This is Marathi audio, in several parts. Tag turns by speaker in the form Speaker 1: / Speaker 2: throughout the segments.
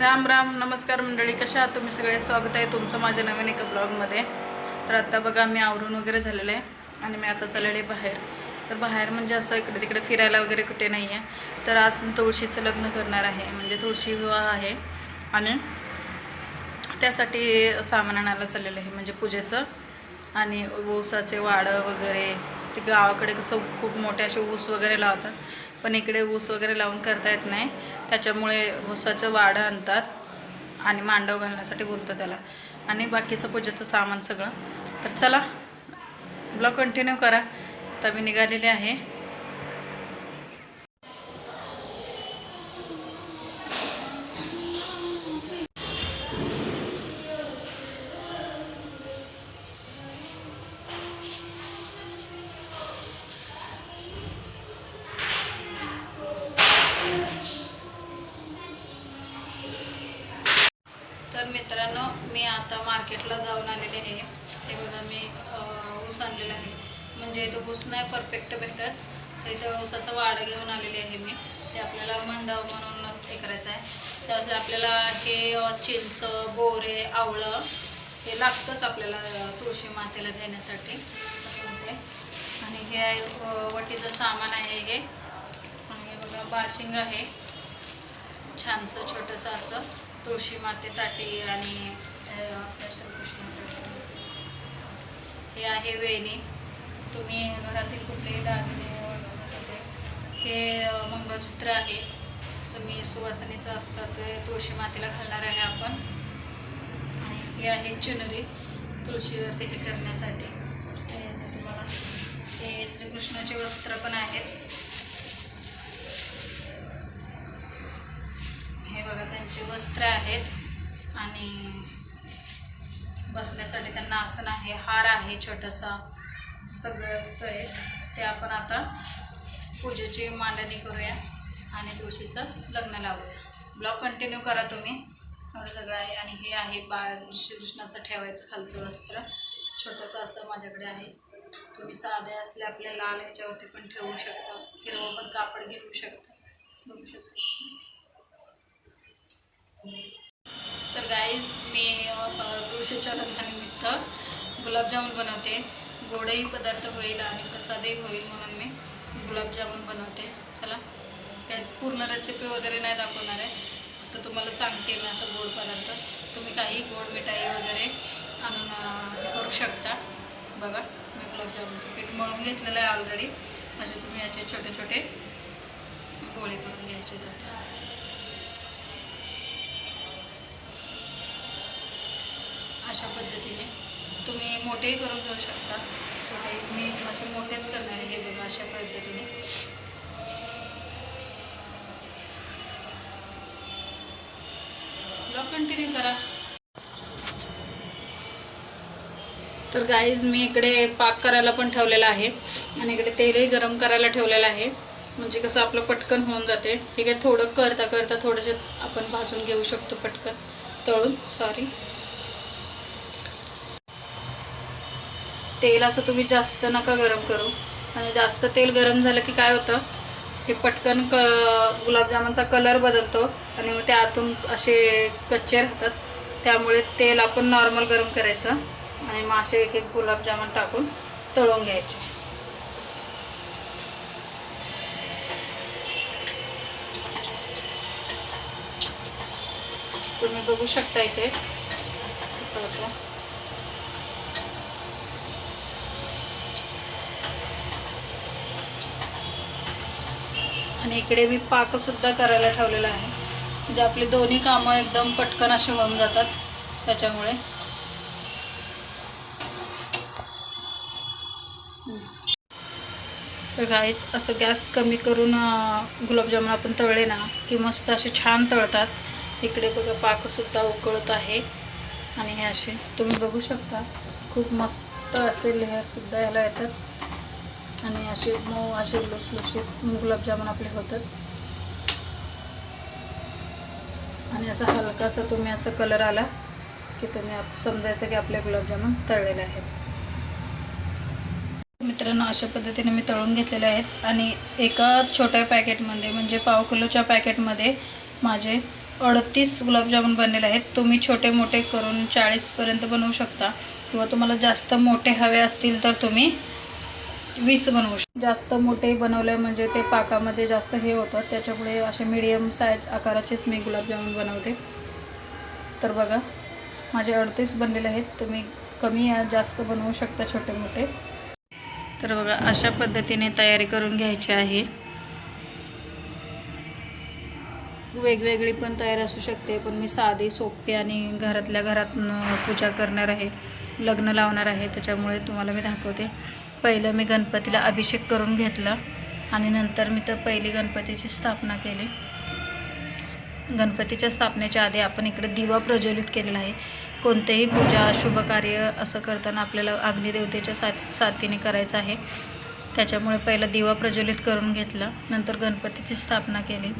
Speaker 1: राम राम नमस्कार मंडळी कशा आहात तुम्ही सगळे? स्वागत आहे तुमचं माझ्या नवीन एका ब्लॉगमध्ये. तर आत्ता बघा मी आवरून वगैरे झालेलं आहे आणि मी आता चाललेले आहे बाहेर. तर बाहेर म्हणजे असं इकडे तिकडे फिरायला वगैरे कुठे नाही आहे तर आज तुळशीचं लग्न करणार आहे. म्हणजे तुळशी विवाह आहे आणि त्यासाठी सामान आणायला चाललेलं आहे. म्हणजे पूजेचं आणि ऊसाचे वाडं वगैरे. ते गावाकडे कसं खूप मोठे असे ऊस वगैरे लावतात. पण इकडे ऊस वगैरे लावून करता येत नाही. त्याच्यामुळे ऊसाचं वाढं आणतात आणि मांडव घालण्यासाठी बोलतो त्याला. आणि बाकीचं पूजेचं सामान सगळं. तर चला ब्लॉग कंटिन्यू करा. तर मी निघालेले आहे. तर मित्रांनो मी आता मार्केटला जाऊन आलेले आहे. हे बघा मी ऊस आणलेला आहे. म्हणजे इथं ऊस नाही परफेक्ट भेटत. तर इथं ऊसाचं वाडं घेऊन आलेले आहे मी. ते आपल्याला मंडव म्हणून हे करायचं आहे. त्यासाठी आपल्याला हे चिंच बोरे आवळं हे लागतंच आपल्याला तुळशी मातेला देण्यासाठी. आणि हे आहे वटीचं सामान आहे हे. आणि हे बघा बाशिंग आहे. छानसं छोटंसं असं. तुळशी मातेसाठी आणि आपल्या श्रीकृष्णासाठी. हे आहे वेणी. तुम्ही घरातील कुठलेही दागिने वस्तूसाठी हे मंगळसूत्र आहे. असं मी सुवासनीचं असतं ते तुळशी मातेला घालणार आहे आपण. आणि हे आहे चुनरी तुळशीवरती हे करण्यासाठी. तुम्हाला हे श्रीकृष्णाचे वस्त्र पण आहेत. त्यांचे वस्त्र आहेत आणि बसण्यासाठी त्यांना आसन आहे हार आहे छोटासा सगळं वस्तू आहे ते आपण आता पूजेची मांडणी करूया आणि तुळशीचं लग्न लावूया. ब्लॉग कंटिन्यू करा तुम्ही. एवढं सगळं आहे. आणि हे आहे बाळ श्रीकृष्णाचं ठेवायचं खालचं वस्त्र. छोटंसं असं माझ्याकडे आहे. तुम्ही साधे असले आपल्या लाल ह्याच्यावरती पण ठेवू शकता. हिरवं पण कापड घेऊ शकता. बघू शकता. तर गाईज मी तुळशीच्या लग्नानिमित्त गुलाबजामुन बनवते. गोडही पदार्थ होईल आणि प्रसादही होईल म्हणून मी गुलाबजामुन बनवते. चला काय पूर्ण रेसिपी वगैरे नाही दाखवणार आहे. फक्त तुम्हाला सांगते मी असं गोड पदार्थ. तुम्ही काही गोड मिठाई वगैरे आणून हे करू शकता. बघा मी गुलाबजामुनचं पीठ मळून घेतलेलं आहे ऑलरेडी असे तुम्ही याचे छोटे छोटे गोळे करून घ्यायचे त्यात अशा पद्धतीने तुम्ही मोठेही करून घेऊ शकता. छोटे मी असे मोठेच करणार आहे हे बघा अशा पद्धतीने. ब्लॉग कंटिन्यू करा. तर गाईज मी इकडे पाक करायला पण ठेवलेला आहे आणि इकडे तेलही गरम करायला ठेवलेलं आहे. म्हणजे कसं आपलं पटकन होऊन जाते. हे काय थोडं करता करता थोडंसं आपण भाजून घेऊ शकतो पटकन. तळून सॉरी तेल असं तुम्ही जास्त नका गरम करू. आणि जास्त तेल गरम झालं की काय होतं हे पटकन क गुलाबजामुनचा कलर बदलतो आणि मग ते आतून असे कच्चे राहतात. त्यामुळे तेल आपण नॉर्मल गरम करायचं आणि मग असे एक एक गुलाबजामुन टाकून तळून घ्यायचे. तुम्ही बघू शकता इथे. असं होतं. आणि इकडे मी पाकसुद्धा करायला ठेवलेला आहे. म्हणजे आपली दोन्ही कामं एकदम पटकन असे होऊन जातात त्याच्यामुळे. तर गाईच असं गॅस कमी करून गुलाबजामुन आपण तळले ना की मस्त असे छान तळतात. इकडे बघा पाकसुद्धा उकळत आहे. आणि हे असे तुम्ही बघू शकता खूप मस्त असे लेअरसुद्धा याला येतात. आणि असे मऊ असे लुसलुशीत गुलाबजामुन आपले होतात. आणि असं हलकासा तुम्ही असं कलर आला की तुम्ही समजायचं की आपले गुलाबजामुन तळलेले आहेत. मित्रांनो अशा पद्धतीने मी तळून घेतलेले आहेत. आणि एका छोट्या पॅकेटमध्ये म्हणजे पाव किलोच्या पॅकेटमध्ये माझे अडतीस गुलाबजामुन बनलेले आहेत. तुम्ही छोटे मोठे करून चाळीसपर्यंत बनवू शकता. किंवा तुम्हाला जास्त मोठे हवे असतील तर तुम्ही वीस बनवू जास्त मोठे बनवले म्हणजे ते पाकामध्ये जास्त हे होतं त्याच्यामुळे असे मीडियम साईज आकाराचेच मी गुलाबजामुन बनवते. तर बघा माझे अडतीस बनलेले आहेत तुम्ही कमी जास्त बनवू शकता छोटे मोठे. तर बघा अशा पद्धतीने तयारी करून घ्यायची आहे. वेगवेगळी पण तयारी असू शकते पण मी साधी सोपी आणि घरातल्या घरात पूजा करणार आहे लग्न लावणार आहे त्याच्यामुळे तुम्हाला मी दाखवते. पहिलं मी गणपतीला अभिषेक करून घेतला आणि नंतर मी तर पहिली गणपतीची स्थापना केली. गणपतीच्या स्थापनेच्या आधी आपण इकडे दिवा प्रज्वलित केलेला आहे. कोणतेही पूजा शुभ कार्य असं करताना आपल्याला अग्निदेवतेच्या साथ साथीने करायचं आहे. त्याच्यामुळे पहिला दिवा प्रज्वलित करून घेतला नंतर गणपतीची स्थापना केली.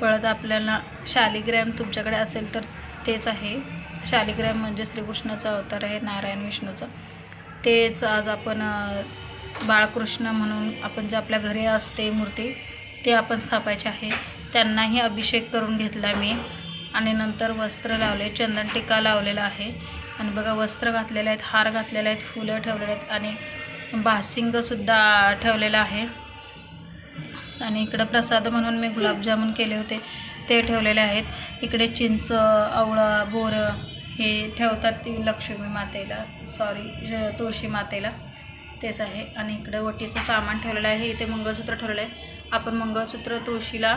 Speaker 1: परत आपल्याला शालिग्रॅम तुमच्याकडे असेल तर तेच आहे. शालिग्रॅम म्हणजे श्रीकृष्णाचा अवतार आहे नारायण विष्णूचा. तेच आज आपण बाळकृष्ण म्हणून आपण जे आपल्या घरी असते मूर्ती ते आपण स्थापायचे आहे. त्यांनाही अभिषेक करून घेतला मी आणि नंतर वस्त्र लावले चंदन टिका लावलेला आहे. आणि बघा वस्त्र घातलेले आहेत हार घातलेले आहेत फुलं ठेवलेले आहेत आणि बासिंगसुद्धा ठेवलेलं आहे. आणि इकडं प्रसाद म्हणून मी गुलाबजामुन केले होते ते ठेवलेले आहेत. इकडे चिंच आवळा बोरं हे ठेवतात ती लक्ष्मी मातेला सॉरी तुळशी मातेला. तेच आहे. आणि इकडे वटीचं सामान ठेवलेलं आहे. इथे मंगळसूत्र ठेवलेलं आहे. आपण मंगळसूत्र तुळशीला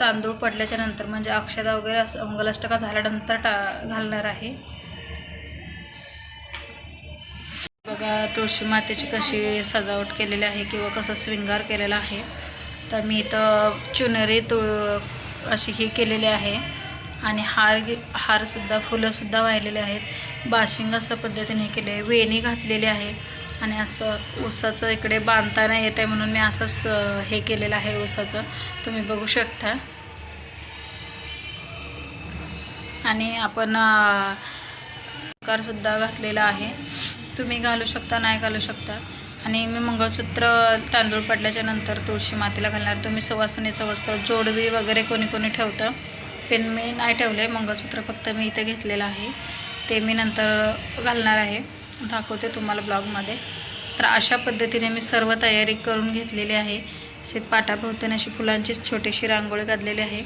Speaker 1: तांदूळ पडल्याच्या नंतर म्हणजे अक्षदा वगैरे असं मंगलाष्टका झाल्यानंतर टा घालणार आहे. बघा तुळशी मातेची कशी सजावट केलेली आहे किंवा कसं शृंगार केलेला आहे. तर मी इथं चुनरी तुळ अशी ही केलेली आहे. आणि हार हारसुद्धा फुलंसुद्धा वाहिलेले आहेत. बाशिंग असं पद्धतीने केले आहे वेणी घातलेली आहे. आणि असं ऊसाचं इकडे बांधताना येत आहे म्हणून मी असंच हे केलेलं आहे ऊसाचं. तुम्ही बघू शकता. आणि आपण अं, सुद्धा घातलेला आहे. तुम्ही घालू शकता नाही घालू शकता. आणि मी मंगळसूत्र तांदूळ पडल्याच्या नंतर तुळशी मातीला घालणार. तुम्ही सुवासनेचं वस्त्र जोडवी वगैरे कोणी कोणी ठेवतं. पण मी नाही ठेवलं आहे मंगळसूत्र फक्त मी इथं घेतलेलं आहे. ते मी नंतर घालणार आहे. दाखवते तुम्हाला ब्लॉगमध्ये. तर अशा पद्धतीने मी सर्व तयारी करून घेतलेली आहे. शेत पाटाभोवतीने अशी फुलांचीच छोटीशी रांगोळी काढलेली आहे.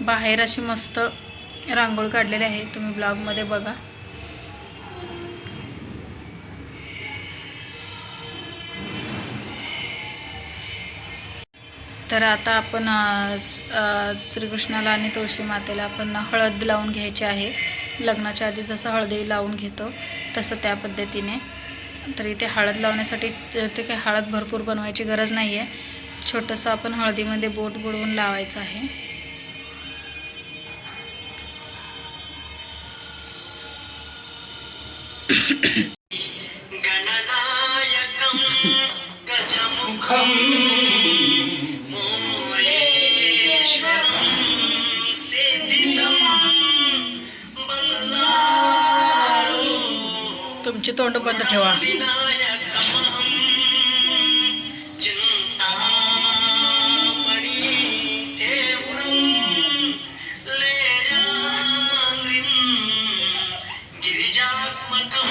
Speaker 1: बाहेर अशी मस्त रांगोळी काढलेली आहे. तुम्ही ब्लॉगमध्ये बघा. तर आता आपण श्रीकृष्णाला आणि तुळशी मातेला आपण हळद लावून घ्यायची आहे. लग्नाच्या आधी जसं हळदी लावून घेतो तसं त्या पद्धतीने. तर इथे हळद लावण्यासाठी ते काही हळद भरपूर बनवायची गरज नाही आहे छोटंसं आपण हळदीमध्ये बोट बुडवून लावायचं आहे. तुमची तोंड बंद ठेवा.
Speaker 2: विनायकमहं चिन्तामणि गिरिजात्मकं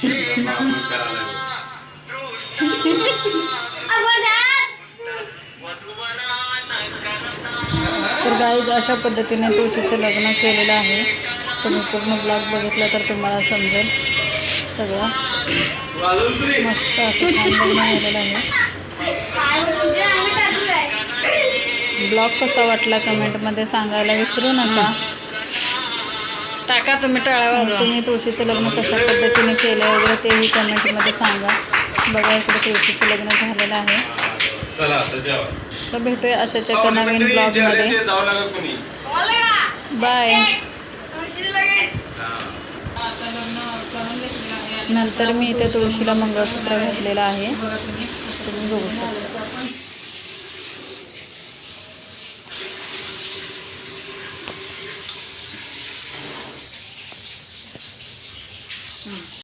Speaker 1: तर गाईज अशा पद्धतीने तुळशीचं लग्न केलेलं आहे. तुम्ही पूर्ण ब्लॉग बघितला तर तुम्हाला समजेल सगळं. मस्त असं छान लग्न झालेलं आहे. ब्लॉग कसा वाटला कमेंटमध्ये सांगायला विसरू नका.
Speaker 3: टाका तुम्ही टाळा वाजवा.
Speaker 1: तुम्ही तुळशीचं लग्न कशा पद्धतीने केलं वगैरे तेही कमेंटमध्ये सांगा. बघा इकडे तुळशीचं लग्न झालेलं आहे.
Speaker 4: चला आता जेवा.
Speaker 1: तर भेटूया अशाच एका नवीन ब्लॉगमध्ये
Speaker 4: जाऊ नका कुणी.
Speaker 1: बाय
Speaker 4: हा.
Speaker 1: नंतर मी इथे तुळशीला मंगळसूत्र घातलेलं आहे. तुम्ही बघू शकता.